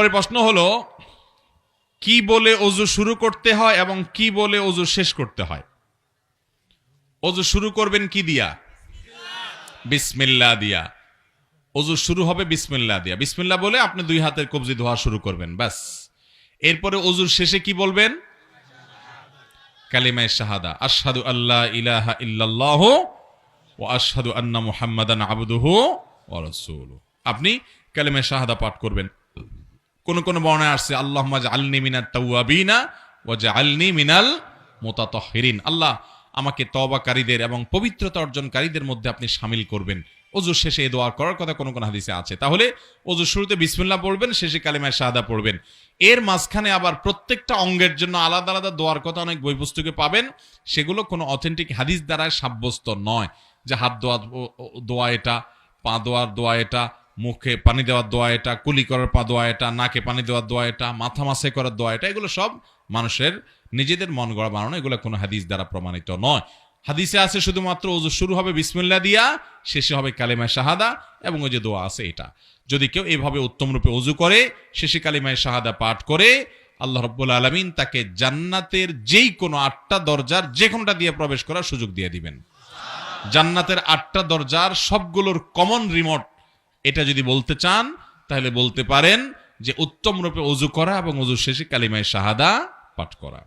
পরে প্রশ্ন হলো, কি বলে অজু শুরু করতে হয় এবং কি বলে অজু শেষ করতে হয়? অজু শুরু করবেন কি দিয়া? বিসমিল্লা দিয়া। অজু শুরু হবে বিসমিল্লা দিয়া। বিসমিল্লা বলে আপনি দুই হাতের কবজি ধোয়া শুরু করবেন, ব্যাস। এরপরে অজুর শেষে কি বলবেন? কালিমায় শাহাদা, আশহাদু আল্লাহ ইলাহা ইল্লাল্লাহ ও আশহাদু আন্না মুহাম্মাদান আবদুহু আপনি কালিমায় শাহাদা পাঠ করবেন। কোন কোন বর্ণায় আসছে আল্লাহ আলনি মিনাত তাওয়াবিনা ওয়া জাআলনি মিনাল মুতাতাহহিরিন আল্লাহ আমাকে তওবাকারীদের এবং পবিত্রতা অর্জনকারীদের মধ্যে আপনি সামিল করবেন। অজুর শেষে এই দোয়া করার কথা কোন কোন হাদিসে আছে। তাহলে অজুর শুরুতে বিসমিল্লাহ পড়বেন, শেষে কালিমায় শাহাদা পড়বেন। এর মাঝখানে আবার প্রত্যেকটা অঙ্গের জন্য আলাদা আলাদা দোয়ার কথা অনেক বই পুস্তকে পাবেন। সেগুলো কোনো অথেন্টিক হাদিস দ্বারা সাব্যস্ত নয় যে হাত দোয়া দোয়া এটা, পা দোয়ার দোয়া এটা মুখে পানি দেওয়ার দোয়া এটা, কুলি করার পা দোয়া এটা, নাকে পানি দেওয়ার দোয়া এটা, মাথা মাসে করার দোয়া এটা, এগুলো সব মানুষের নিজেদের মন গড়া বানানো, এগুলো কোনো হাদিস দ্বারা প্রমাণিত নয়। হাদিসে আছে শুধুমাত্র ওজু শুরু হবে বিসমিল্লা দিয়া, শেষে হবে কালিমায় শাহাদা এবং ওই যে দোয়া আছে এটা। যদি কেউ এইভাবে উত্তম রূপে অজু করে, শেষে কালিমায় শাহাদা পাঠ করে, আল্লাহ রব্বুল আলমিন তাকে জান্নাতের যেই কোনো আটটা দরজার যে কোনোটা দিয়ে প্রবেশ করার সুযোগ দিয়ে দিবেন। জান্নাতের আটটা দরজার সবগুলোর কমন রিমোট এটা যদি বলতে চান, তাহলে বলতে পারেন যে উত্তম রূপে অজু করা এবং অজু শেষে কালিমায় শাহাদা পাঠ করা।